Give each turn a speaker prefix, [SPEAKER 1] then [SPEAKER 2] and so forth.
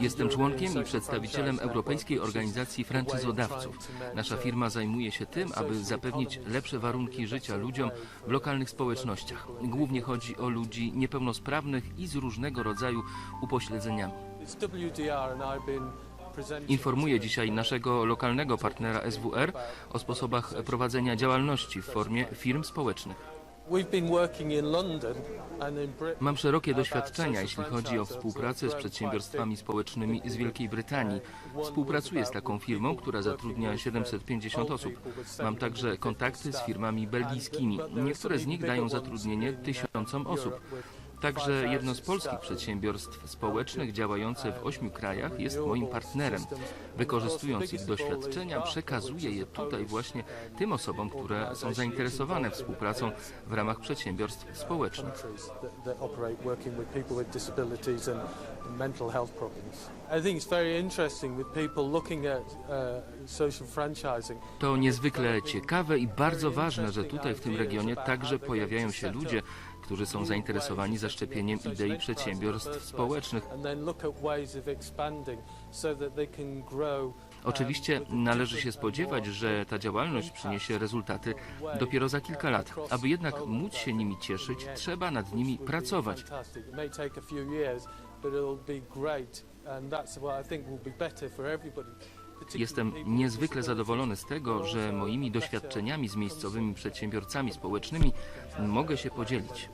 [SPEAKER 1] Jestem członkiem i przedstawicielem Europejskiej Organizacji Franczyzodawców. Nasza firma zajmuje się tym, aby zapewnić lepsze warunki życia ludziom w lokalnych społecznościach. Głównie chodzi o ludzi niepełnosprawnych i z różnego rodzaju upośledzeniami. Informuję dzisiaj naszego lokalnego partnera SWR o sposobach prowadzenia działalności w formie firm społecznych. Mam szerokie doświadczenia, jeśli chodzi o współpracę z przedsiębiorstwami społecznymi z Wielkiej Brytanii. Współpracuję z taką firmą, która zatrudnia 750 osób. Mam także kontakty z firmami belgijskimi. Niektóre z nich dają zatrudnienie tysiącom osób. Także jedno z polskich przedsiębiorstw społecznych działające w ośmiu krajach jest moim partnerem. Wykorzystując ich doświadczenia, przekazuję je tutaj właśnie tym osobom, które są zainteresowane współpracą w ramach przedsiębiorstw społecznych.
[SPEAKER 2] uh.
[SPEAKER 1] To niezwykle ciekawe i bardzo ważne, że tutaj w tym regionie także pojawiają się ludzie, którzy są zainteresowani zaszczepieniem idei przedsiębiorstw społecznych. Oczywiście należy się spodziewać, że ta działalność przyniesie rezultaty dopiero za kilka lat. Aby jednak móc się nimi cieszyć, trzeba nad nimi pracować.
[SPEAKER 2] And that's what I think will be better for everybody.
[SPEAKER 1] Jestem niezwykle zadowolony z tego, że moimi doświadczeniami z miejscowymi przedsiębiorcami społecznymi mogę się podzielić.